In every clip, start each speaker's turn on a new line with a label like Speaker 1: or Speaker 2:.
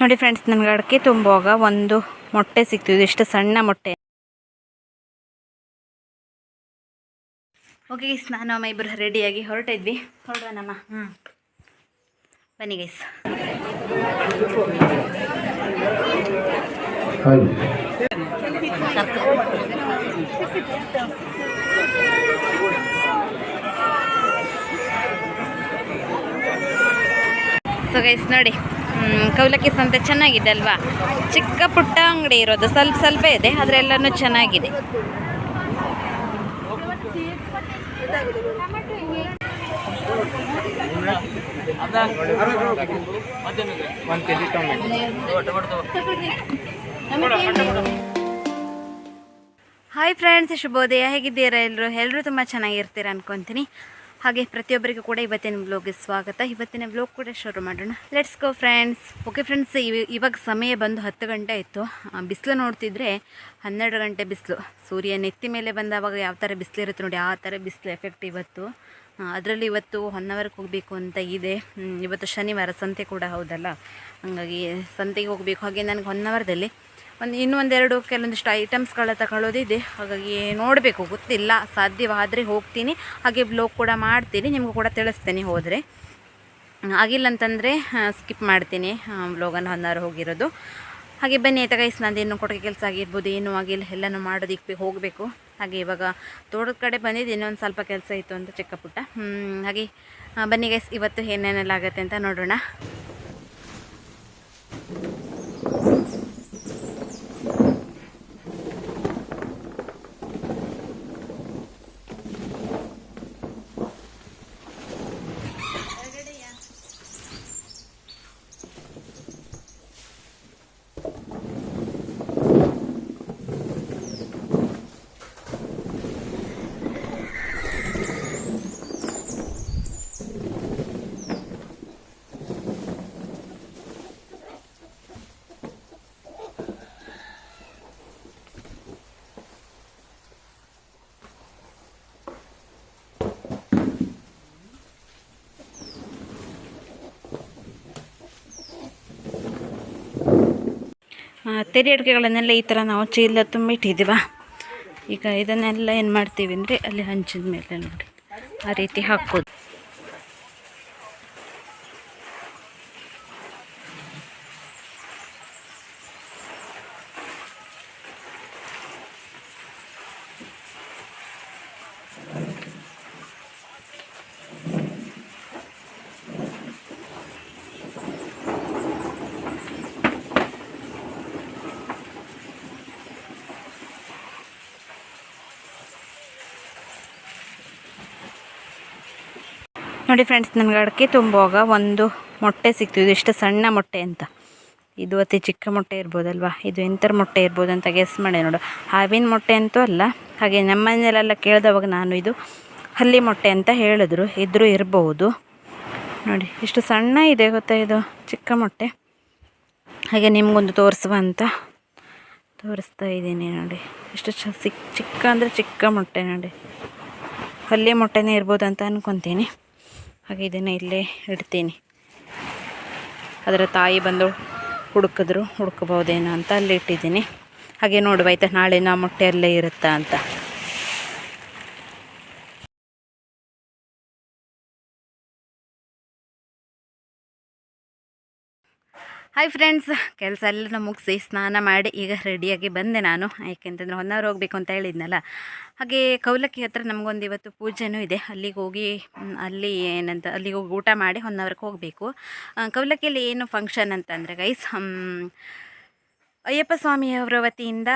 Speaker 1: ನೋಡಿ ಫ್ರೆಂಡ್ಸ್ ನನಗೆ ಅಡಿಕೆ ತುಂಬುವಾಗ ಒಂದು ಮೊಟ್ಟೆ ಸಿಕ್ತು ಇದು ಎಷ್ಟು ಸಣ್ಣ ಮೊಟ್ಟೆ. ಓಕೆ ಗೈಸ್ ನಾನು ಅಮ್ಮ ಇಬ್ಬರು ರೆಡಿಯಾಗಿ ಹೊರಟಿದ್ವಿ ಹೊರಡೋಣಮ್ಮ ಹ್ಞೂ ಬನ್ನಿ ಗೈಸ್ ಸೊ ಗೈಸ್ ನೋಡಿ. ಕೌಲಕ್ಕಿ ಸಂತೆ ಚೆನ್ನಾಗಿದೆ ಅಲ್ವಾ? ಚಿಕ್ಕ ಪುಟ್ಟ ಅಂಗಡಿ ಇರೋದು, ಸ್ವಲ್ಪ ಸ್ವಲ್ಪ ಇದೆ, ಆದರೆ ಎಲ್ಲನೂ ಚೆನ್ನಾಗಿದೆ. ಹಾಯ್ ಫ್ರೆಂಡ್ಸ್ ಶುಭೋದಯ. ಹೇಗಿದ್ದೀರಾ ಎಲ್ಲರೂ ಎಲ್ಲರೂ ತುಂಬ ಚೆನ್ನಾಗಿರ್ತೀರ ಅನ್ಕೊತೀನಿ. ಹಾಗೆ ಪ್ರತಿಯೊಬ್ಬರಿಗೂ ಕೂಡ ಇವತ್ತಿನ ವ್ಲೋಗ್ಗೆ ಸ್ವಾಗತ. ಇವತ್ತಿನ ವ್ಲೋಗ್ ಕೂಡ ಶುರು ಮಾಡೋಣ. Let's go friends okay friends ಇವಾಗ ಸಮಯ ಬಂದು ಹತ್ತು ಗಂಟೆ ಇತ್ತು ಬಿಸಿಲು ನೋಡ್ತಿದ್ರೆ ಹನ್ನೆರಡು ಗಂಟೆ ಬಿಸಿಲು. ಸೂರ್ಯ ನೆತ್ತಿ ಮೇಲೆ ಬಂದವಾಗ ಯಾವ ಥರ ಬಿಸಿಲು ಇರುತ್ತೆ ನೋಡಿ, ಆ ಥರ ಬಿಸಿಲು ಎಫೆಕ್ಟ್ ಇವತ್ತು. ಅದರಲ್ಲಿ ಇವತ್ತು ಹೊನ್ನವರಕ್ಕೆ ಹೋಗಬೇಕು ಅಂತ ಇದೆ. ಇವತ್ತು ಶನಿವಾರ ಸಂತೆ ಕೂಡ ಹೌದಲ್ಲ? ಹಾಗಾಗಿ ಸಂತೆಗೆ ಹೋಗಬೇಕು. ಹಾಗೆ ನನಗೆ ಹೊನ್ನವರದಲ್ಲಿ ಒಂದು ಇನ್ನೂ ಒಂದೆರಡು ಕೆಲವೊಂದಿಷ್ಟು ಐಟಮ್ಸ್ಗಳ ತಗೊಳ್ಳೋದಿದೆ ಹಾಗಾಗಿ ನೋಡಬೇಕು, ಗೊತ್ತಿಲ್ಲ. ಸಾಧ್ಯವಾದರೆ ಹೋಗ್ತೀನಿ. ಹಾಗೆ ಬ್ಲೋಗ್ ಕೂಡ ಮಾಡ್ತೀನಿ. ನಿಮಗೂ ಕೂಡ ತಿಳಿಸ್ತೀನಿ ಹೋದರೆ. ಆಗಿಲ್ಲ ಅಂತಂದರೆ ಸ್ಕಿಪ್ ಮಾಡ್ತೀನಿ ಬ್ಲೋಗನ್ನು ಹೊನ್ನಾರು ಹೋಗಿರೋದು. ಹಾಗೆ ಬನ್ನಿ ಆಯ್ತಾ ಗೈಸ್ ನಂದು ಏನು ಕೊಟ್ಟಿಗೆ ಕೆಲಸ ಆಗಿರ್ಬೋದು, ಏನೂ ಆಗಿಲ್ಲ. ಎಲ್ಲನೂ ಮಾಡೋದಿಕ್ಕೆ ಹೋಗಬೇಕು. ಹಾಗೆ ಇವಾಗ ತೋಟದ ಕಡೆ ಬಂದಿದ್ದು, ಇನ್ನೊಂದು ಸ್ವಲ್ಪ ಕೆಲಸ ಇತ್ತು ಅಂತ ಚಿಕ್ಕ ಪುಟ್ಟ. ಹಾಗೆ ಬನ್ನಿ ಗೈಸ್ ಇವತ್ತು ಏನೇನೆಲ್ಲ ಆಗುತ್ತೆ ಅಂತ ನೋಡೋಣ. ತೆರೆ ಅಡುಗೆಗಳನ್ನೆಲ್ಲ ಈ ಥರ ನಾವು ಚೀಲ ತುಂಬಿಟ್ಟಿದ್ದೀವ? ಈಗ ಇದನ್ನೆಲ್ಲ ಏನು ಮಾಡ್ತೀವಿ ಅಂದರೆ ಅಲ್ಲಿ ಹಂಚಿದ ಮೇಲೆ ನೋಡಿ, ಆ ರೀತಿ ಹಾಕೋದು. ನೋಡಿ ಫ್ರೆಂಡ್ಸ್ ನನಗೆ ಅಡಿಕೆ ತುಂಬುವಾಗ ಒಂದು ಮೊಟ್ಟೆ ಸಿಕ್ತು ಇದು ಇಷ್ಟು ಸಣ್ಣ ಮೊಟ್ಟೆ ಅಂತ. ಇದು ಅತಿ ಚಿಕ್ಕ ಮೊಟ್ಟೆ ಇರ್ಬೋದಲ್ವಾ? ಇದು ಎಂಥರ ಮೊಟ್ಟೆ ಇರ್ಬೋದು ಅಂತ ಗೆಸ್ ಮಾಡಿ ನೋಡು. ಹಾವಿನ ಮೊಟ್ಟೆ ಅಂತೂ ಅಲ್ಲ. ಹಾಗೆ ನಮ್ಮ ಮನೆಯಲ್ಲೆಲ್ಲ ಕೇಳಿದವಾಗ ನಾನು ಇದು ಹಲ್ಲಿ ಮೊಟ್ಟೆ ಅಂತ ಹೇಳಿದ್ರು. ಇದ್ರು ಇರಬಹುದು ನೋಡಿ, ಇಷ್ಟು ಸಣ್ಣ ಇದೆ ಗೊತ್ತಾ ಇದು? ಚಿಕ್ಕ ಮೊಟ್ಟೆ. ಹಾಗೆ ನಿಮಗೊಂದು ತೋರಿಸುವ ಅಂತ ತೋರಿಸ್ತಾ ಇದ್ದೀನಿ ನೋಡಿ. ಇಷ್ಟು ಚ ಸಿಕ್ ಚಿಕ್ಕ ಅಂದರೆ ಚಿಕ್ಕ ಮೊಟ್ಟೆ ನೋಡಿ. ಹಲ್ಲಿ ಮೊಟ್ಟೆನೇ ಇರ್ಬೋದು ಅಂತ ಅನ್ಕೊತೀನಿ. ಹಾಗೆ ಇದನ್ನು ಇಲ್ಲೇ ಇಡ್ತೀನಿ. ಅದರ ತಾಯಿ ಬಂದು ಹುಡುಕಿದ್ರು, ಹುಡುಕಬಹುದೇನೋ ಅಂತ ಅಲ್ಲಿ ಇಟ್ಟಿದ್ದೀನಿ. ಹಾಗೆ ನೋಡುವ, ಆಯಿತಾ? ನಾಳೆ ನಾ ಮೊಟ್ಟೆ ಅಲ್ಲೇ ಇರುತ್ತಾ ಅಂತ. ಹಾಯ್ ಫ್ರೆಂಡ್ಸ್ ಕೆಲಸ ಎಲ್ಲ ಮುಗಿಸಿ ಸ್ನಾನ ಮಾಡಿ ಈಗ ರೆಡಿಯಾಗಿ ಬಂದೆ ನಾನು. ಯಾಕೆಂತಂದರೆ ಹೊನ್ನಾರು ಹೋಗ್ಬೇಕು ಅಂತ ಹೇಳಿದ್ನಲ್ಲ. ಹಾಗೆ ಕೌಲಕ್ಕಿ ಹತ್ರ ನಮಗೊಂದು ಇವತ್ತು ಪೂಜೆನೂ ಇದೆ. ಅಲ್ಲಿಗೆ ಹೋಗಿ ಅಲ್ಲಿ ಏನಂತ, ಅಲ್ಲಿಗೆ ಹೋಗಿ ಊಟ ಮಾಡಿ ಹೊನ್ನಾವರಕ್ಕೆ ಹೋಗಬೇಕು. ಕೌಲಕ್ಕಿಯಲ್ಲಿ ಏನು ಫಂಕ್ಷನ್ ಅಂತಂದರೆ ಗೈಸ್ ಅಯ್ಯಪ್ಪ ಸ್ವಾಮಿಯವರ ವತಿಯಿಂದ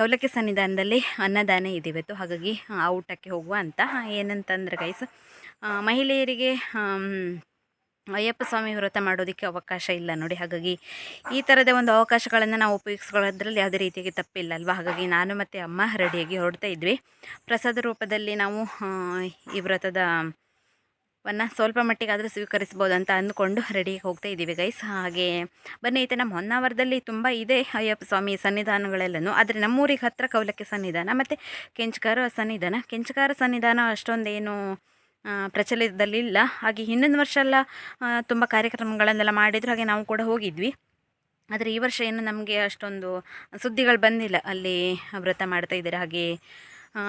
Speaker 1: ಕೌಲಕ್ಕಿ ಸನ್ನಿಧಾನದಲ್ಲಿ ಅನ್ನದಾನ ಇದೆ ಇವತ್ತು. ಹಾಗಾಗಿ ಆ ಊಟಕ್ಕೆ ಹೋಗುವ ಅಂತ. ಏನಂತಂದರೆ ಗೈಸ್ ಮಹಿಳೆಯರಿಗೆ ಅಯ್ಯಪ್ಪ ಸ್ವಾಮಿ ವ್ರತ ಮಾಡೋದಕ್ಕೆ ಅವಕಾಶ ಇಲ್ಲ ನೋಡಿ, ಹಾಗಾಗಿ ಈ ಥರದ ಒಂದು ಅವಕಾಶಗಳನ್ನು ನಾವು ಉಪಯೋಗಿಸ್ಕೊಳ್ಳೋದ್ರಲ್ಲಿ ಯಾವುದೇ ರೀತಿಯಾಗಿ ತಪ್ಪಿಲ್ಲ ಅಲ್ವಾ ಹಾಗಾಗಿ ನಾನು ಮತ್ತು ಅಮ್ಮ ರೆಡಿಯಾಗಿ ಹೊರಡ್ತಾ ಇದ್ವಿ. ಪ್ರಸಾದ ರೂಪದಲ್ಲಿ ನಾವು ಈ ವ್ರತದ ವನ್ನು ಸ್ವಲ್ಪ ಮಟ್ಟಿಗಾದರೂ ಸ್ವೀಕರಿಸ್ಬೋದು ಅಂತ ಅಂದ್ಕೊಂಡು ರೆಡಿಯಾಗಿ ಹೋಗ್ತಾ ಇದ್ದೀವಿ ಗೈಸ್ ಹಾಗೆ ಬನ್ನಿ ಐತೆ ನಮ್ಮ ಹೊನ್ನಾವರದಲ್ಲಿ ತುಂಬ ಇದೆ ಅಯ್ಯಪ್ಪ ಸ್ವಾಮಿ ಸನ್ನಿಧಾನಗಳೆಲ್ಲನೂ, ಆದರೆ ನಮ್ಮೂರಿಗೆ ಹತ್ತಿರ ಕೌಲಕ್ಕೆ ಸನ್ನಿಧಾನ, ಮತ್ತು ಕೆಂಚಕಾರ ಸನ್ನಿಧಾನ. ಕೆಂಚಕಾರ ಸನ್ನಿಧಾನ ಅಷ್ಟೊಂದೇನು ಪ್ರಚಲಿತದಲ್ಲಿಲ್ಲ. ಹಾಗೆ ಹಿಂದಿನ ವರ್ಷ ಎಲ್ಲ ತುಂಬ ಕಾರ್ಯಕ್ರಮಗಳನ್ನೆಲ್ಲ ಮಾಡಿದ್ರು, ಹಾಗೆ ನಾವು ಕೂಡ ಹೋಗಿದ್ವಿ. ಆದರೆ ಈ ವರ್ಷ ಏನು ನಮಗೆ ಅಷ್ಟೊಂದು ಸುದ್ದಿಗಳು ಬಂದಿಲ್ಲ. ಅಲ್ಲಿ ವ್ರತ ಮಾಡ್ತಾ ಇದ್ದಾರೆ, ಹಾಗೆ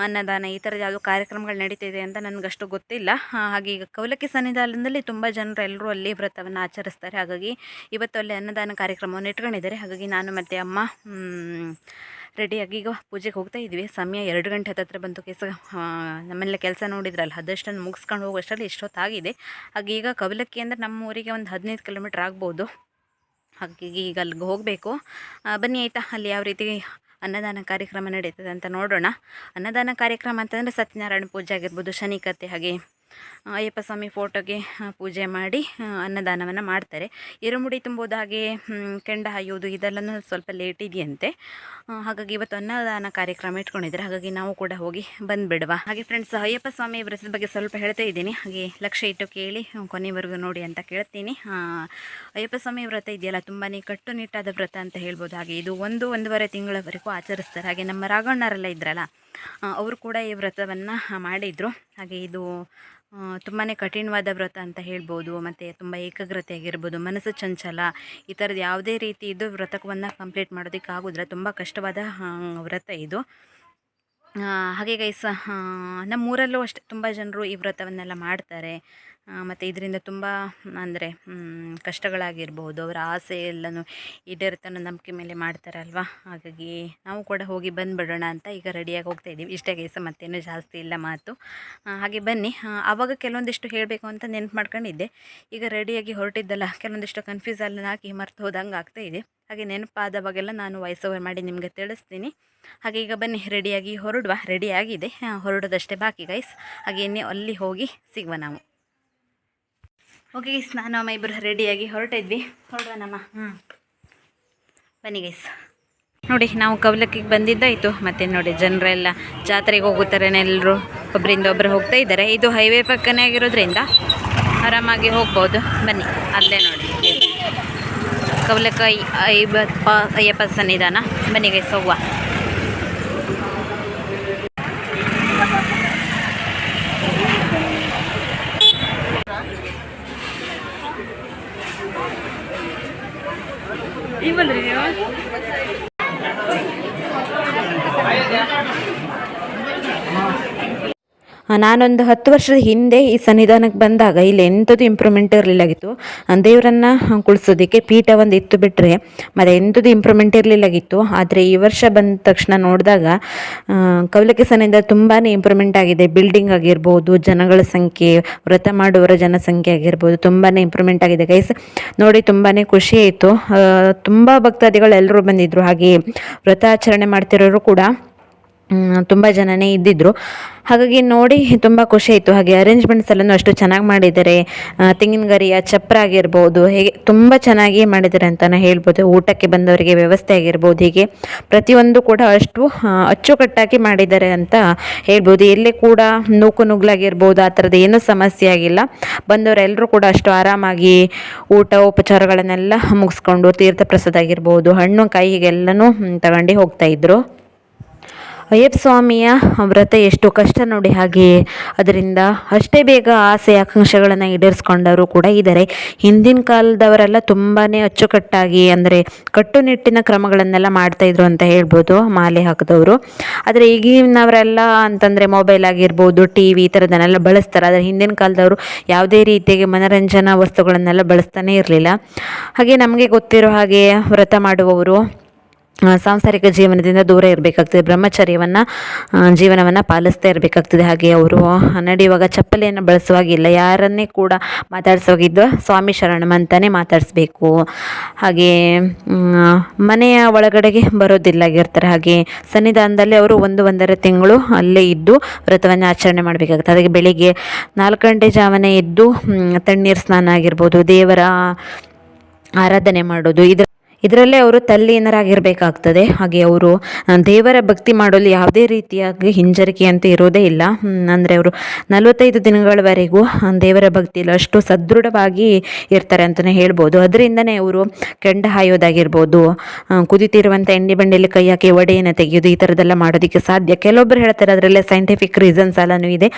Speaker 1: ಅನ್ನದಾನ ಈ ಥರದ ಯಾವುದೋ ಕಾರ್ಯಕ್ರಮಗಳು ನಡೀತಿದೆ ಅಂತ ನನಗಷ್ಟು ಗೊತ್ತಿಲ್ಲ. ಹಾಗೆ ಈಗ ಕೌಲಕ್ಕಿ ಸನ್ನಿಧಾನದಲ್ಲಿ ತುಂಬ ಜನರು ಎಲ್ಲರೂ ಅಲ್ಲಿ ವ್ರತವನ್ನು ಆಚರಿಸ್ತಾರೆ. ಹಾಗಾಗಿ ಇವತ್ತು ಅಲ್ಲಿ ಅನ್ನದಾನ ಕಾರ್ಯಕ್ರಮವನ್ನು ಇಟ್ಕೊಂಡಿದ್ದಾರೆ. ಹಾಗಾಗಿ ನಾನು ಮತ್ತು ಅಮ್ಮ ರೆಡಿಯಾಗಿ ಈಗ ಪೂಜೆಗೆ ಹೋಗ್ತಾ ಇದ್ವಿ. ಸಮಯ ಎರಡು ಗಂಟೆ ಹತ್ತತ್ರ ಬಂತು. ಕೇಸ ನಮ್ಮೆಲ್ಲ ಕೆಲಸ ನೋಡಿದ್ರಲ್ಲ ಅದಷ್ಟನ್ನು ಮುಗಿಸ್ಕೊಂಡು ಹೋಗೋಷ್ಟರಲ್ಲಿ ಇಷ್ಟೊತ್ತಾಗಿದೆ ಹಾಗೆ ಈಗ ಕವಲಕ್ಕಿ ಅಂದರೆ ನಮ್ಮ ಊರಿಗೆ ಒಂದು ಹದಿನೈದು ಕಿಲೋಮೀಟ್ರ್ ಆಗ್ಬೋದು. ಹಾಗಾಗಿ ಈಗ ಅಲ್ಲಿಗೆ ಹೋಗಬೇಕು. ಬನ್ನಿ ಆಯಿತಾ, ಅಲ್ಲಿ ಯಾವ ರೀತಿ ಅನ್ನದಾನ ಕಾರ್ಯಕ್ರಮ ನಡೀತದೆ ಅಂತ ನೋಡೋಣ. ಅನ್ನದಾನ ಕಾರ್ಯಕ್ರಮ ಅಂತಂದರೆ ಸತ್ಯನಾರಾಯಣ ಪೂಜೆ ಆಗಿರ್ಬೋದು ಶನಿಕತೆ ಹಾಗೆ ಅಯ್ಯಪ್ಪ ಸ್ವಾಮಿ ಫೋಟೋಗೆ ಪೂಜೆ ಮಾಡಿ ಅನ್ನದಾನವನ್ನು ಮಾಡ್ತಾರೆ. ಇರುಮುಡಿ ತುಂಬೋದು ಹಾಗೆ ಕೆಂಡ ಹಾಯೋದು ಇದೆಲ್ಲನೂ ಸ್ವಲ್ಪ ಲೇಟ್ ಇದೆಯಂತೆ. ಹಾಗಾಗಿ ಇವತ್ತು ಅನ್ನದಾನ ಕಾರ್ಯಕ್ರಮ ಇಟ್ಕೊಂಡಿದ್ದಾರೆ. ಹಾಗಾಗಿ ನಾವು ಕೂಡ ಹೋಗಿ ಬಂದುಬಿಡುವ. ಹಾಗೆ ಫ್ರೆಂಡ್ಸ್ ಅಯ್ಯಪ್ಪ ಸ್ವಾಮಿ ವ್ರತದ ಬಗ್ಗೆ ಸ್ವಲ್ಪ ಹೇಳ್ತಾ ಇದ್ದೀನಿ. ಹಾಗೆ ಲಕ್ಷ್ಯ ಇಟ್ಟು ಕೇಳಿ, ಕೊನೆವರೆಗೂ ನೋಡಿ ಅಂತ ಕೇಳ್ತೀನಿ. ಅಯ್ಯಪ್ಪ ಸ್ವಾಮಿ ವ್ರತ ಇದೆಯಲ್ಲ ತುಂಬಾ ಕಟ್ಟುನಿಟ್ಟಾದ ವ್ರತ ಅಂತ ಹೇಳ್ಬೋದು. ಹಾಗೆ ಇದು ಒಂದು, ಒಂದೂವರೆ ತಿಂಗಳವರೆಗೂ ಆಚರಿಸ್ತಾರೆ. ಹಾಗೆ ನಮ್ಮ ರಾಘಣ್ಣರೆಲ್ಲ ಇದ್ರಲ್ಲ ಅವರು ಕೂಡ ಈ ವ್ರತವನ್ನು ಮಾಡಿದರು. ಹಾಗೆ ಇದು ತುಂಬಾ ಕಠಿಣವಾದ ವ್ರತ ಅಂತ ಹೇಳ್ಬೋದು, ಮತ್ತು ತುಂಬ ಏಕಾಗ್ರತೆ ಆಗಿರ್ಬೋದು, ಮನಸ್ಸು ಚಂಚಲ, ಈ ಥರದ್ದು ಯಾವುದೇ ರೀತಿ ಇದು ವ್ರತವನ್ನು ಕಂಪ್ಲೀಟ್ ಮಾಡೋದಕ್ಕೆ ಆಗೋದ್ರೆ ತುಂಬ ಕಷ್ಟವಾದ ವ್ರತ ಇದು. ಹಾಗೆ ಗೈಸ್ ನಮ್ಮೂರಲ್ಲೂ ಅಷ್ಟೇ ತುಂಬ ಜನರು ಈ ವ್ರತವನ್ನೆಲ್ಲ ಮಾಡ್ತಾರೆ. ಮತ್ತು ಇದರಿಂದ ತುಂಬ ಅಂದರೆ ಕಷ್ಟಗಳಾಗಿರ್ಬೋದು ಅವರ ಆಸೆ ಎಲ್ಲನೂ ಈಡೇರುತ್ತೆ ನಂಬಿಕೆ ಮೇಲೆ ಮಾಡ್ತಾರಲ್ವಾ? ಹಾಗಾಗಿ ನಾವು ಕೂಡ ಹೋಗಿ ಬಂದುಬಿಡೋಣ ಅಂತ ಈಗ ರೆಡಿಯಾಗಿ ಹೋಗ್ತಾ ಇದ್ದೀವಿ. ಇಷ್ಟೇ ಕೇಸ ಮತ್ತೇನು ಜಾಸ್ತಿ ಇಲ್ಲ ಮಾತು. ಹಾಗೆ ಬನ್ನಿ. ಆವಾಗ ಕೆಲವೊಂದಿಷ್ಟು ಹೇಳಬೇಕು ಅಂತ ನೆನ್ಪು ಮಾಡ್ಕೊಂಡಿದ್ದೆ. ಈಗ ರೆಡಿಯಾಗಿ ಹೊರಟಿದ್ದಲ್ಲ, ಕೆಲವೊಂದಿಷ್ಟು ಕನ್ಫ್ಯೂಸ್ ಅಲ್ಲಿ ಹಾಕಿ ಮರ್ತು ಹೋದಂಗೆ ಆಗ್ತಾ ಇದೆ. ಹಾಗೆ ನೆನಪಾದವಾಗೆಲ್ಲ ನಾನು ವಾಯ್ಸ್ ಓವರ್ ಮಾಡಿ ನಿಮಗೆ ತಿಳಿಸ್ತೀನಿ. ಹಾಗೆ ಈಗ ಬನ್ನಿ ರೆಡಿಯಾಗಿ ಹೊರಡುವ. ರೆಡಿಯಾಗಿದೆ ಹೊರಡೋದಷ್ಟೇ ಬಾಕಿ ಗೈಸ್ ಹಾಗೆ ಇನ್ನೇ ಅಲ್ಲಿ ಹೋಗಿ ಸಿಗುವ ನಾವು. ಓಕೆ ಗೈಸ್ ನಾನು ಅಮ್ಮ ಇಬ್ಬರು ರೆಡಿಯಾಗಿ ಹೊರಟಿದ್ವಿ ಹೊರಡೋಣಮ್ಮ ಹ್ಞೂ ಬನ್ನಿ ಗೈಸ್ ನೋಡಿ ನಾವು ಕವಲಕ್ಕಿಗೆ ಬಂದಿದ್ದಾಯಿತು. ಮತ್ತು ನೋಡಿ ಜನರೆಲ್ಲ ಜಾತ್ರೆಗೆ ಹೋಗುತ್ತಾರೆ ಎಲ್ಲರೂ ಒಬ್ಬರಿಂದ ಒಬ್ಬರು ಹೋಗ್ತಾ ಇದ್ದಾರೆ. ಇದು ಹೈವೇ ಪಕ್ಕನೇ ಆಗಿರೋದ್ರಿಂದ ಆರಾಮಾಗಿ ಹೋಗ್ಬೋದು. ಬನ್ನಿ ಅಲ್ಲೇ ನೋಡಿ. ಕವಲಕಾಯಿ ಐವಪ್ಪ ಅಯ್ಯಪ್ಪ ಸನ್ನಿಧಾನ. ಬನ್ನಿ ಗೈಸ್ ಹೋಗುವ.
Speaker 2: ನಾನೊಂದು ಹತ್ತು ವರ್ಷದ ಹಿಂದೆ ಈ ಸನ್ನಿಧಾನಕ್ಕೆ ಬಂದಾಗ ಇಲ್ಲಿ ಎಂಥದ್ದು ಇಂಪ್ರೂವ್ಮೆಂಟ್ ಇರಲಿಲ್ಲಾಗಿತ್ತು. ದೇವರನ್ನು ಕುಳಿಸೋದಕ್ಕೆ ಪೀಠ ಒಂದು ಇತ್ತು ಬಿಟ್ಟರೆ ಮತ್ತು ಎಂಥದ್ದು ಇಂಪ್ರೂವ್ಮೆಂಟ್ ಇರಲಿಲ್ಲಾಗಿತ್ತು. ಆದರೆ ಈ ವರ್ಷ ಬಂದ ತಕ್ಷಣ ನೋಡಿದಾಗ ಕವಲಕ್ಕೆ ಸನ್ನಿಧಾನ ತುಂಬಾ ಇಂಪ್ರೂವ್ಮೆಂಟ್ ಆಗಿದೆ. ಬಿಲ್ಡಿಂಗ್ ಆಗಿರ್ಬೋದು, ಜನಗಳ ಸಂಖ್ಯೆ, ವ್ರತ ಮಾಡುವವರ ಜನಸಂಖ್ಯೆ ಆಗಿರ್ಬೋದು ತುಂಬಾ ಇಂಪ್ರೂವ್ಮೆಂಟ್ ಆಗಿದೆ. ಗೈಸ್ ನೋಡಿ ತುಂಬಾ ಖುಷಿ ಆಯಿತು. ತುಂಬ ಭಕ್ತಾದಿಗಳು ಎಲ್ಲರೂ ಬಂದಿದ್ದರು ಹಾಗೆ ವ್ರತಾಚರಣೆ ಮಾಡ್ತಿರೋರು ಕೂಡ ತುಂಬ ಜನನೇ ಇದ್ದಿದ್ದರು ಹಾಗಾಗಿ ನೋಡಿ, ತುಂಬ ಖುಷಿ ಆಯಿತು. ಹಾಗೆ ಅರೇಂಜ್ಮೆಂಟ್ಸ್ ಎಲ್ಲನೂ ಅಷ್ಟು ಚೆನ್ನಾಗಿ ಮಾಡಿದ್ದಾರೆ. ತೆಂಗಿನ ಗರಿಯ, ಚಪ್ರ ಆಗಿರ್ಬೋದು, ಹೇಗೆ ತುಂಬ ಚೆನ್ನಾಗಿ ಮಾಡಿದ್ದಾರೆ ಅಂತಲೇ ಹೇಳ್ಬೋದು. ಊಟಕ್ಕೆ ಬಂದವರಿಗೆ ವ್ಯವಸ್ಥೆ ಆಗಿರ್ಬೋದು, ಹೀಗೆ ಪ್ರತಿಯೊಂದು ಕೂಡ ಅಷ್ಟು ಅಚ್ಚುಕಟ್ಟಾಗಿ ಮಾಡಿದ್ದಾರೆ ಅಂತ ಹೇಳ್ಬೋದು. ಎಲ್ಲೇ ಕೂಡ ನೂಕು ನುಗ್ಲಾಗಿರ್ಬೋದು, ಆ ಥರದ ಏನೂ ಸಮಸ್ಯೆ ಆಗಿಲ್ಲ. ಬಂದವರೆಲ್ಲರೂ ಕೂಡ ಅಷ್ಟು ಆರಾಮಾಗಿ ಊಟ, ಉಪಚಾರಗಳನ್ನೆಲ್ಲ ಮುಗಿಸ್ಕೊಂಡು ತೀರ್ಥ ಪ್ರಸಾದ ಆಗಿರ್ಬೋದು, ಹಣ್ಣು, ಕಾಯಿ ಹೀಗೆಲ್ಲನೂ ತಗೊಂಡು ಹೋಗ್ತಾ ಇದ್ರು. ಅಯ್ಯಪ್ಪ ಸ್ವಾಮಿಯ ವ್ರತ ಎಷ್ಟು ಕಷ್ಟ ನೋಡಿ ಹಾಗೆ ಅದರಿಂದ ಅಷ್ಟೇ ಬೇಗ ಆಸೆ ಆಕಾಂಕ್ಷೆಗಳನ್ನು ಈಡೇರಿಸ್ಕೊಂಡವರು ಕೂಡ ಇದ್ದಾರೆ. ಹಿಂದಿನ ಕಾಲದವರೆಲ್ಲ ತುಂಬಾ ಅಚ್ಚುಕಟ್ಟಾಗಿ ಅಂದರೆ ಕಟ್ಟುನಿಟ್ಟಿನ ಕ್ರಮಗಳನ್ನೆಲ್ಲ ಮಾಡ್ತಾಯಿದ್ರು ಅಂತ ಹೇಳ್ಬೋದು ಮಾಲೆ ಹಾಕಿದವರು. ಆದರೆ ಈಗಿನವರೆಲ್ಲ ಅಂತಂದರೆ ಮೊಬೈಲ್ ಆಗಿರ್ಬೋದು ಟಿ ವಿ ಈ ಥರದನ್ನೆಲ್ಲ ಬಳಸ್ತಾರೆ. ಆದರೆ ಹಿಂದಿನ ಕಾಲದವರು ಯಾವುದೇ ರೀತಿಯಾಗಿ ಮನರಂಜನಾ ವಸ್ತುಗಳನ್ನೆಲ್ಲ ಬಳಸ್ತಾನೆ ಇರಲಿಲ್ಲ. ಹಾಗೆ ನಮಗೆ ಗೊತ್ತಿರೋ ಹಾಗೆ ವ್ರತ ಮಾಡುವವರು ಸಾಂಸಾರಿಕ ಜೀವನದಿಂದ ದೂರ ಇರಬೇಕಾಗ್ತದೆ. ಬ್ರಹ್ಮಚರ್ಯವನ್ನು ಜೀವನವನ್ನು ಪಾಲಿಸ್ತಾ ಇರಬೇಕಾಗ್ತದೆ. ಹಾಗೆ ಅವರು ನಡೆಯುವಾಗ ಚಪ್ಪಲಿಯನ್ನು ಬಳಸುವಾಗಿಲ್ಲ ಯಾರನ್ನೇ ಕೂಡ ಮಾತಾಡಿಸುವಾಗಿದ್ದು ಸ್ವಾಮಿ ಶರಣಂ ಅಂತಲೇ ಮಾತಾಡಿಸ್ಬೇಕು. ಹಾಗೆ ಮನೆಯ ಒಳಗಡೆಗೆ ಬರೋದಿಲ್ಲಾಗಿರ್ತಾರೆ ಹಾಗೆ ಸನ್ನಿಧಾನದಲ್ಲಿ ಅವರು ಒಂದು ಒಂದರ ತಿಂಗಳು ಅಲ್ಲೇ ಇದ್ದು ವ್ರತವನ್ನು ಆಚರಣೆ ಮಾಡಬೇಕಾಗ್ತದೆ ಅದಕ್ಕೆ ಬೆಳಿಗ್ಗೆ ನಾಲ್ಕು ಗಂಟೆ ಜಾವನೆ ಎದ್ದು ತಣ್ಣೀರು ಸ್ನಾನ ಆಗಿರ್ಬೋದು, ದೇವರ ಆರಾಧನೆ ಮಾಡೋದು, ಇದ್ರ ಇದರಲ್ಲೇ ಅವರು ತಲ್ಲೀನರಾಗಿರಬೇಕಾಗ್ತದೆ. ಹಾಗೆ ಅವರು ದೇವರ ಭಕ್ತಿ ಮಾಡಲು ಯಾವುದೇ ರೀತಿಯಾಗಿ ಹಿಂಜರಿಕೆ ಅಂತ ಇರೋದೇ ಇಲ್ಲ. ಅಂದರೆ ಅವರು ನಲವತ್ತೈದು ದಿನಗಳವರೆಗೂ ದೇವರ ಭಕ್ತಿಯಲ್ಲಿ ಅಷ್ಟು ಸದೃಢವಾಗಿ ಇರ್ತಾರೆ ಅಂತಲೇ ಹೇಳ್ಬೋದು. ಅದರಿಂದನೇ ಅವರು ಕೆಂಡ ಹಾಯೋದಾಗಿರ್ಬೋದು ಕುದಿತಿರುವಂಥ ಎಣ್ಣೆ ಬಂಡೆಯಲ್ಲಿ ಕೈ ಹಾಕಿ ಒಡೆಯನ್ನು ತೆಗೆಯೋದು ಈ ಥರದ್ದೆಲ್ಲ ಮಾಡೋದಕ್ಕೆ ಸಾಧ್ಯ. ಕೆಲವೊಬ್ಬರು ಹೇಳ್ತಾರೆ ಅದರಲ್ಲೇ ಸೈಂಟಿಫಿಕ್ ರೀಸನ್ಸ್ ಎಲ್ಲನೂ ಇದೆ.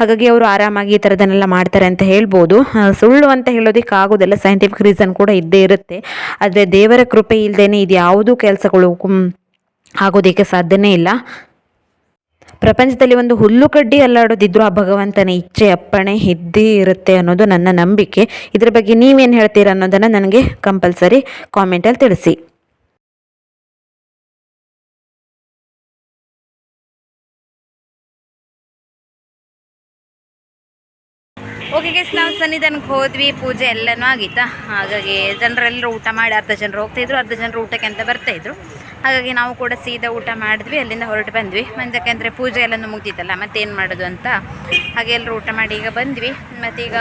Speaker 2: ಹಾಗಾಗಿ ಅವರು ಆರಾಮಾಗಿ ಈ ಥರದನ್ನೆಲ್ಲ ಮಾಡ್ತಾರೆ ಅಂತ ಹೇಳ್ಬೋದು. ಸುಳ್ಳು ಅಂತ ಹೇಳೋದಕ್ಕೆ ಆಗೋದಿಲ್ಲ ಸೈಂಟಿಫಿಕ್ ರೀಸನ್ ಕೂಡ ಇದ್ದೇ ಇರುತ್ತೆ. ಆದರೆ ದೇವರ ದೇವರ ಕೃಪೆ ಇಲ್ಲದೇನೆ ಇದು ಯಾವುದೂ ಕೆಲಸಗಳು ಆಗೋದಕ್ಕೆ ಸಾಧ್ಯನೇ ಇಲ್ಲ. ಪ್ರಪಂಚದಲ್ಲಿ ಒಂದು ಹುಲ್ಲು ಕಡ್ಡಿ ಅಲ್ಲಾಡೋದಿದ್ರು ಆ ಭಗವಂತನ ಇಚ್ಛೆ ಅಪ್ಪಣೆ ಇದ್ದೇ ಇರುತ್ತೆ ಅನ್ನೋದು ನನ್ನ ನಂಬಿಕೆ. ಇದರ ಬಗ್ಗೆ ನೀವೇನು ಹೇಳ್ತೀರಾ ಅನ್ನೋದನ್ನು ನನಗೆ ಕಂಪಲ್ಸರಿ ಕಾಮೆಂಟಲ್ಲಿ ತಿಳಿಸಿ.
Speaker 1: ಸನ್ನಿಧಾನಕ್ಕೆ ಹೋದ್ವಿ, ಪೂಜೆ ಎಲ್ಲನೂ ಆಗಿತ್ತಾ? ಹಾಗಾಗಿ ಜನರೆಲ್ಲರೂ ಊಟ ಮಾಡಿ ಅರ್ಧ ಜನರು ಹೋಗ್ತಾಯಿದ್ರು ಅರ್ಧ ಜನರು ಊಟಕ್ಕೆ ಅಂತ ಬರ್ತಾಯಿದ್ರು ಹಾಗಾಗಿ ನಾವು ಕೂಡ ಸೀದಾ ಊಟ ಮಾಡಿದ್ವಿ, ಅಲ್ಲಿಂದ ಹೊರಟು ಬಂದ್ವಿ. ಮಂಜಕ್ಕೆ ಅಂದರೆ ಪೂಜೆ ಎಲ್ಲನೂ ಮುಗ್ದಿತ್ತಲ್ಲ, ಮತ್ತೇನು ಮಾಡೋದು ಅಂತ? ಹಾಗೆ ಎಲ್ಲರೂ ಊಟ ಮಾಡಿ ಈಗ ಬಂದ್ವಿ. ಮತ್ತೀಗ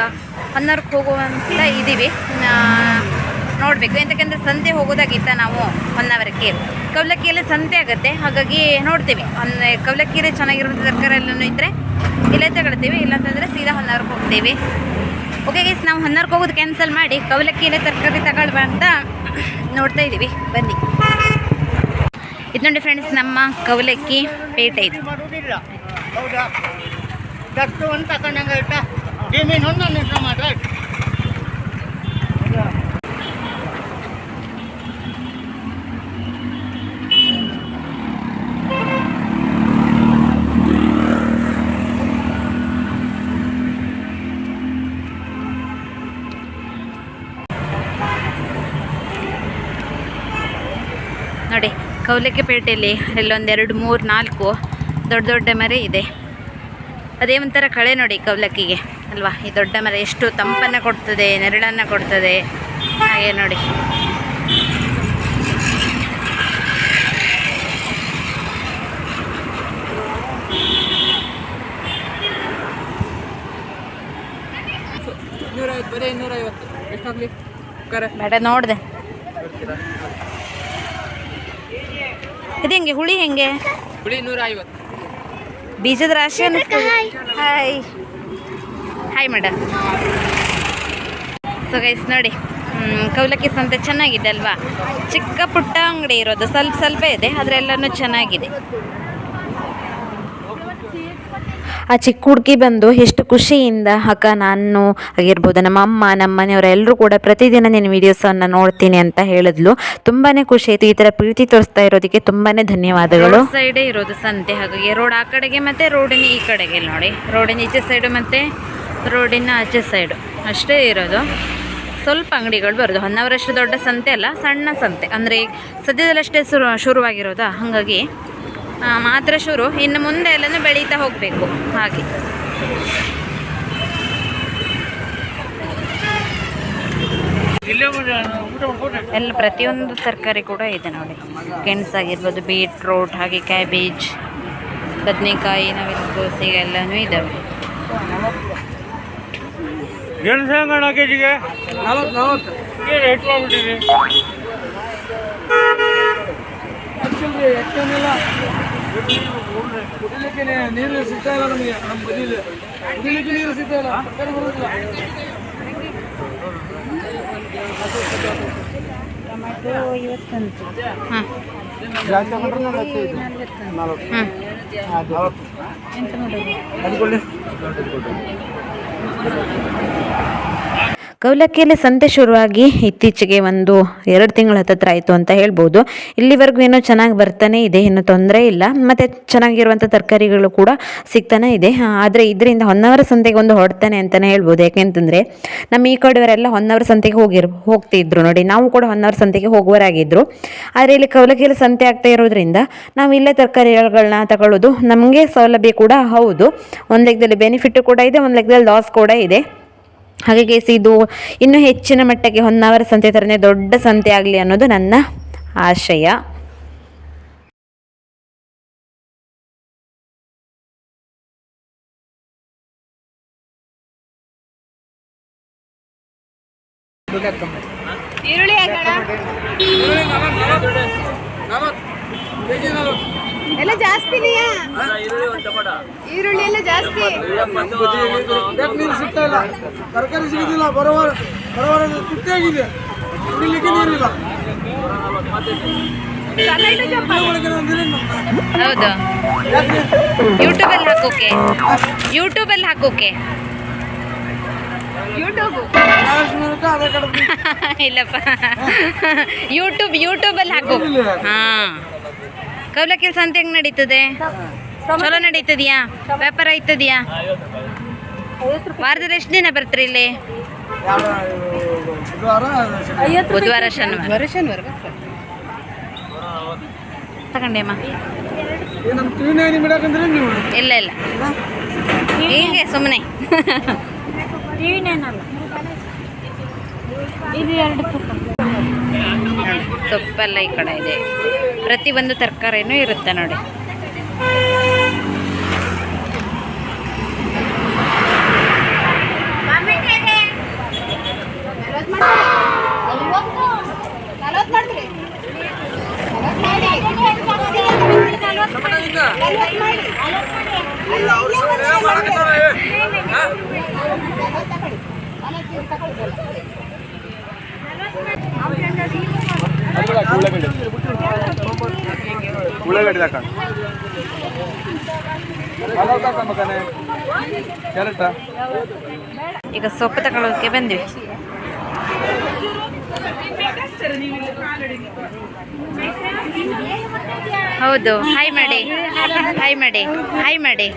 Speaker 1: ಹೊನ್ನೂರ್ಗೆ ಹೋಗುವಂತ ಇದ್ದೀವಿ ನೋಡಬೇಕು. ಎಂತಕ್ಕಂದ್ರೆ ಸಂತೆ ಹೋಗೋದಾಗಿತ್ತ ನಾವು ಹೊನ್ನವರಕ್ಕೆ. ಕವಲಕ್ಕಿಯಲ್ಲಿ ಸಂತೆ ಆಗುತ್ತೆ. ಹಾಗಾಗಿ ನೋಡ್ತೀವಿ. ಅಂದರೆ ಕವಲಕ್ಕಿಯಲ್ಲಿ ಚೆನ್ನಾಗಿರುವಂಥ ತರಕಾರಿ ಎಲ್ಲನೂ ಇದ್ದರೆ ಇಲ್ಲೇ ತಗೊಳ್ತೀವಿ. ಇಲ್ಲಾಂತಂದರೆ ಸೀದಾ ಹೊನ್ನಾರ್ಗೆ ಹೋಗ್ತೀವಿ. ಓಕೆ ಗೈಸ್ ನಾವು ಹೊನ್ನಾರ್ಗೆ ಹೋಗೋದು ಕ್ಯಾನ್ಸಲ್ ಮಾಡಿ ಕವಲಕ್ಕಿಯಲ್ಲೇ ತರಕಾರಿ ತಗೊಳ್ಬ ಅಂತ ನೋಡ್ತಾ ಇದ್ದೀವಿ ಬನ್ನಿ. ಇದು ನೋಡಿ ಫ್ರೆಂಡ್ಸ್ ನಮ್ಮ ಕವಲಕ್ಕಿ ಪೇಟೆ ಇದು.
Speaker 3: ಅಂತ
Speaker 1: ಪೇಟೆಯಲ್ಲಿ ಎರಡು ಮೂರು ನಾಲ್ಕು ದೊಡ್ಡ ದೊಡ್ಡ ಮರೆ ಇದೆ. ಅದೇ ಒಂಥರ ಕಳೆ ನೋಡಿ ಕವಲಕ್ಕಿಗೆ ಅಲ್ವಾ? ಈ ದೊಡ್ಡ ಮರ ಎಷ್ಟು ತಂಪನ್ನು ಕೊಡ್ತದೆ ನೆರಳನ್ನು ಕೊಡ್ತದೆ ಹಾಗೆ ನೋಡಿ.
Speaker 3: ಇನ್ನೂರೈವತ್ತು ಬರೀ ಇನ್ನೂರೈವತ್ತು ಎಷ್ಟಾಗಲಿ? ಕರೆ.
Speaker 1: ಬೇಡ ನೋಡಿದೆ. ಇದು ಹೆಂಗೆ ಹುಳಿ ಹೆಂಗೆ?
Speaker 3: ಹುಳಿ ನೂರ ಐವತ್ತು
Speaker 1: ಬೀಜದ ರಾಶಿ ಅನ್ನಿಸ್ತದೆ hi. Hi. Madam so guys ನೋಡಿ ಹ್ಮ್, ಕೌಲಕ್ಕಿ ಸಂತೆ ಚೆನ್ನಾಗಿದೆ ಅಲ್ವಾ? ಚಿಕ್ಕ ಪುಟ್ಟ ಅಂಗಡಿ ಇರೋದು ಸ್ವಲ್ಪ ಸ್ವಲ್ಪ ಇದೆ ಆದರೆ ಎಲ್ಲನೂ ಚೆನ್ನಾಗಿದೆ.
Speaker 2: ಆ ಚಿಕ್ಕ ಹುಡುಗಿ ಬಂದು ಎಷ್ಟು ಖುಷಿಯಿಂದ, ಅಕ್ಕ, ನಾನು ಆಗಿರ್ಬೋದು ನಮ್ಮ ಅಮ್ಮ, ನಮ್ಮ ಮನೆಯವರೆಲ್ಲರೂ ಕೂಡ ಪ್ರತಿದಿನ ನಿನ್ನ ವೀಡಿಯೋಸನ್ನು ನೋಡ್ತೀನಿ ಅಂತ ಹೇಳಿದ್ಲು. ತುಂಬಾ ಖುಷಿ ಆಯಿತು. ಈ ಥರ ಪ್ರೀತಿ ತೋರಿಸ್ತಾ ಇರೋದಕ್ಕೆ ತುಂಬಾ ಧನ್ಯವಾದಗಳು.
Speaker 1: ಸೈಡೇ ಇರೋದು ಸಂತೆ ಹಾಗಾಗಿ ರೋಡ್ ಆ ಕಡೆಗೆ ಮತ್ತು ರೋಡಿನ ಈ ಕಡೆಗೆ ನೋಡಿ. ರೋಡಿನ ಈಚೆ ಸೈಡು ಮತ್ತು ರೋಡಿನ ಆಚೆ ಸೈಡು ಅಷ್ಟೇ ಇರೋದು. ಸ್ವಲ್ಪ ಅಂಗಡಿಗಳು ಬರೋದು. ಹೊನ್ನವರಷ್ಟು ದೊಡ್ಡ ಸಂತೆ ಅಲ್ಲ, ಸಣ್ಣ ಸಂತೆ. ಅಂದರೆ ಸದ್ಯದಲ್ಲಷ್ಟೇ ಶುರು ಶುರುವಾಗಿರೋದಾ? ಹಾಗಾಗಿ ಮಾತ್ರ ಶುರು. ಇನ್ನು ಮುಂದೆ ಎಲ್ಲನೂ ಬೆಳೀತಾ ಹೋಗಬೇಕು. ಹಾಗೆ. ಎಲ್ಲ ಪ್ರತಿಯೊಂದು ತರಕಾರಿ ಕೂಡ ಇದೆ ನೋಡಿ. ಗೆಣಸಾಗಿರ್ಬೋದು ಬೀಟ್ರೋಟ್ ಹಾಗೆ ಕ್ಯಾಬೇಜ್ ಬದನೆಕಾಯಿ ನಾವಿಲ್ಲಿ ದೋಸೆ ಎಲ್ಲನೂ ಇದ್ದಾವೆ
Speaker 3: ಗೆಣಸು ಹೆಂಗಣ ಕೆ ಜಿಗೆ ನಲವತ್ತು ನಲವತ್ತು ಏನು ರೇಟ್ ಮಾಡ್ಬಿಟ್ಟಿರಿ
Speaker 4: ಕುಡಿಲಿಕ್ಕೆ ನೀರು ಸಿಗ್ತಾ ಇಲ್ಲ ನಮಗೆ ನಮ್ಮ ಬದಿಲಿ. ಕುಡಿಲಿಕ್ಕೆ ನೀರು ಸಿಗ್ತಾ ಇಲ್ಲ. ಸರ್ಕಾರ ಬರೋದಿಲ್ಲ.
Speaker 1: ಹಾಂ ಹ್ಞೂ
Speaker 2: ಕೌಲಕ್ಕಿಯಲ್ಲಿ ಸಂತೆ ಶುರುವಾಗಿ ಇತ್ತೀಚೆಗೆ ಒಂದು ಎರಡು ತಿಂಗಳ ಹತ್ತತ್ರ ಆಯಿತು ಅಂತ ಹೇಳ್ಬೋದು. ಇಲ್ಲಿವರೆಗೂ ಏನೋ ಚೆನ್ನಾಗಿ ಬರ್ತಾನೆ ಇದೆ ಏನು ತೊಂದರೆ ಇಲ್ಲ. ಮತ್ತು ಚೆನ್ನಾಗಿರುವಂಥ ತರಕಾರಿಗಳು ಕೂಡ ಸಿಗ್ತಾನೆ ಇದೆ. ಆದರೆ ಇದರಿಂದ ಹೊನ್ನವರ ಸಂತೆಗೆ ಒಂದು ಹೊಡ್ತಾನೆ ಅಂತಲೇ ಹೇಳ್ಬೋದು. ಯಾಕೆಂತಂದರೆ ನಮ್ಮ ಈ ಕಡೆಯವರೆಲ್ಲ ಹೊನ್ನವರ ಸಂತೆಗೆ ಹೋಗಿರ್ ಹೋಗ್ತಿದ್ರು ನೋಡಿ. ನಾವು ಕೂಡ ಹೊನ್ನವರ ಸಂತೆಗೆ ಹೋಗುವರಾಗಿದ್ದರು ಆದರೆ ಇಲ್ಲಿ ಕೌಲಕ್ಕಿಯಲ್ಲಿ ಸಂತೆ ಆಗ್ತಾ ಇರೋದ್ರಿಂದ ನಾವು ಇಲ್ಲೇ ತರಕಾರಿಗಳನ್ನ ತಗೊಳ್ಳೋದು ನಮಗೆ ಸೌಲಭ್ಯ ಕೂಡ ಹೌದು. ಒಂದು ಲೆಕ್ಕದಲ್ಲಿ ಬೆನಿಫಿಟ್ ಕೂಡ ಇದೆ, ಒಂದು ಲೆಕ್ಕದಲ್ಲಿ ಲಾಸ್ ಕೂಡ ಇದೆ. ಹಾಗಾಗಿ ಇದು ಇನ್ನೂ ಹೆಚ್ಚಿನ ಮಟ್ಟಕ್ಕೆ ಹೊನ್ನಾವರ ಸಂತೆ ಥರನೇ ದೊಡ್ಡ ಸಂತೆ ಆಗಲಿ ಅನ್ನೋದು ನನ್ನ ಆಶಯ
Speaker 5: ಎಲ್ಲ ಜಾಸ್ತಿನಿಯಾ ಈರುಳ್ಳಿ ಎಲ್ಲ ಜಾಸ್ತಿ.
Speaker 4: ನೀರು ಸಿಗ್ತಾ ಇಲ್ಲ? ತರಕಾರಿ ಸಿಗುದಿಲ್ಲ ಬರೋವಾರ ಬರೋವಾರ ತುಟ್ಟಿಯಾಗಿದೆ ಕುಡಿಲಿಕ್ಕೆ ನೀರಿಲ್ಲ.
Speaker 1: ಹೌದು. ಯೂಟ್ಯೂಬಲ್ಲಿ ಹಾಕೋಕೆ. ಯೂಟ್ಯೂಬಲ್ಲಿ ಹಾಕೋಕೆ.
Speaker 5: ಯೂಟ್ಯೂಬ್
Speaker 1: ಇಲ್ಲಪ್ಪ. ಯೂಟ್ಯೂಬ್ ಯೂಟ್ಯೂಬಲ್ಲಿ ಹಾಕೋ. ಹಾಂ. ಕೌಲಕಿಲ್ ಅಂತ ಹೆಂಗ್ ನಡೀತದೆ? ಚಲೋ ನಡೀತದ್ಯಾ? ವ್ಯಾಪಾರ ಆಯ್ತದ್ಯಾ? ವಾರದಲ್ಲಿ ಎಷ್ಟು ದಿನ ಬರ್ತೀರಿ ಇಲ್ಲಿ?
Speaker 4: ಬುಧವಾರ ಶನಿವಾರ.
Speaker 1: ಶನಿವಾರ ತಗೊಂಡೆಮ್ಮ ಇಲ್ಲ ಇಲ್ಲ. ಹೀಗೆ ಸುಮ್ಮನೆ ಸೊಪ್ಪೆಲ್ಲ ಈ ಕಡೆ ಇದೆ. ಪ್ರತಿಯೊಂದು ತರಕಾರಿನೂ ಇರುತ್ತೆ ನೋಡಿ. ಈಗ ಸೊಪ್ಪು ತಗೊಳ್ಳೋದಕ್ಕೆ ಬಂದ್ವಿ. ಹೌದು ಹಾಯ್ ಮಾಡಿ. ಹಾಯ್ ಮಾಡಿ. ಹಾಯ್ ಮಾಡಿ.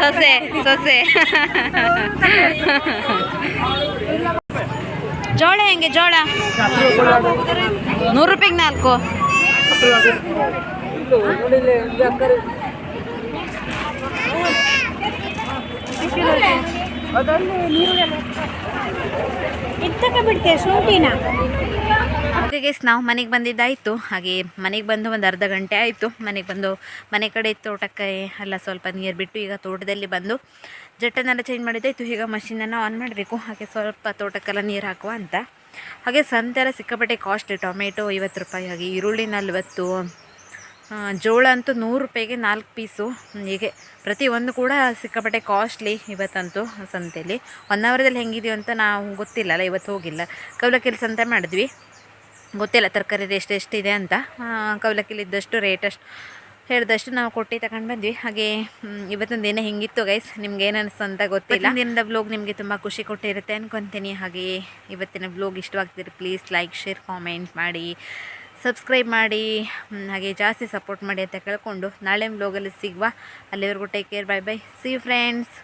Speaker 1: ಸೊಸೆ ಸೊಸೆ. ಜೋಳ ಹೆಂಗೆ ಜೋಳ? ನೂರು ರೂಪಾಯಿಗೆ ನಾಲ್ಕು. ಗೇಸ್ ನಾವು ಮನೆಗೆ ಬಂದಿದ್ದಾಯಿತು. ಹಾಗೆ ಮನೆಗೆ ಬಂದು ಒಂದು ಅರ್ಧ ಗಂಟೆ ಆಯಿತು. ಮನೆಗೆ ಬಂದು ಮನೆ ಕಡೆ ತೋಟಕ್ಕೆ ಎಲ್ಲ ಸ್ವಲ್ಪ ನೀರು ಬಿಟ್ಟು ಈಗ ತೋಟದಲ್ಲಿ ಬಂದು ಜಟ್ಟನ್ನೆಲ್ಲ ಚೇಂಜ್ ಮಾಡಿದ್ದಾಯಿತು ಈಗ ಮಷಿನನ್ನು ಆನ್ ಮಾಡಬೇಕು. ಹಾಗೆ ಸ್ವಲ್ಪ ತೋಟಕ್ಕೆಲ್ಲ ನೀರು ಹಾಕುವ ಅಂತ. ಹಾಗೆ ಸಂತೆ ಎಲ್ಲ ಸಿಕ್ಕಾಪಟ್ಟೆ ಕಾಸ್ಟ್ಲಿ ಟೊಮೆಟೊ ಐವತ್ತು ರೂಪಾಯಿ, ಹಾಗೆ ಈರುಳ್ಳಿ ನಲ್ವತ್ತು ಜೋಳ ಅಂತೂ ನೂರು ರೂಪಾಯಿಗೆ ನಾಲ್ಕು ಪೀಸು ಹೀಗೆ ಪ್ರತಿಯೊಂದು ಕೂಡ ಸಿಕ್ಕಾಪಟ್ಟೆ ಕಾಸ್ಟ್ಲಿ ಇವತ್ತಂತೂ ಸಂತೆಯಲ್ಲಿ. ಒನ್ ಅವರ್ದಲ್ಲಿ ಹೆಂಗಿದೆಯೋ ಅಂತ ನಾವು ಗೊತ್ತಿಲ್ಲ ಅಲ್ಲ ಇವತ್ತು ಹೋಗಿಲ್ಲ. ಕವಲಕ್ಕಿಲ್ಲಿ ಸಂತೆ ಮಾಡಿದ್ವಿ. ಗೊತ್ತಿಲ್ಲ, ತರಕಾರಿ ಎಷ್ಟು ಎಷ್ಟಿದೆ ಅಂತ. ಕೌಲಕ್ಕಿಲ್ ಇದ್ದಷ್ಟು ರೇಟ್ ಅಷ್ಟು ಹೇಳಿದಷ್ಟು ನಾವು ಕೊಟ್ಟು ತಗೊಂಡು ಬಂದ್ವಿ. ಹಾಗೆ ಇವತ್ತಿನ ದಿನ ಹಿಂಗಿತ್ತು ಗೈಸ್ ನಿಮ್ಗೆ ಏನು ಅನಿಸ್ತು ಅಂತ ಗೊತ್ತಿಲ್ಲ. ದಿನದ ಬ್ಲೋಗ್ ನಿಮಗೆ ತುಂಬ ಖುಷಿ ಕೊಟ್ಟಿರುತ್ತೆ ಅನ್ಕೊತೀನಿ. ಹಾಗೆ, ಇವತ್ತಿನ ಬ್ಲೋಗ್ ಇಷ್ಟವಾಗ್ತಿದ್ರೆ ಪ್ಲೀಸ್ ಲೈಕ್ ಶೇರ್ ಕಾಮೆಂಟ್ ಮಾಡಿ ಸಬ್ಸ್ಕ್ರೈಬ್ ಮಾಡಿ ಹಾಗೆ ಜಾಸ್ತಿ ಸಪೋರ್ಟ್ ಮಾಡಿ ಅಂತ ಕೇಳ್ಕೊಂಡು ನಾಳೆ ಬ್ಲೋಗಲ್ಲಿ ಸಿಗುವ. ಅಲ್ಲಿವರೆಗೂ take care bye bye see friends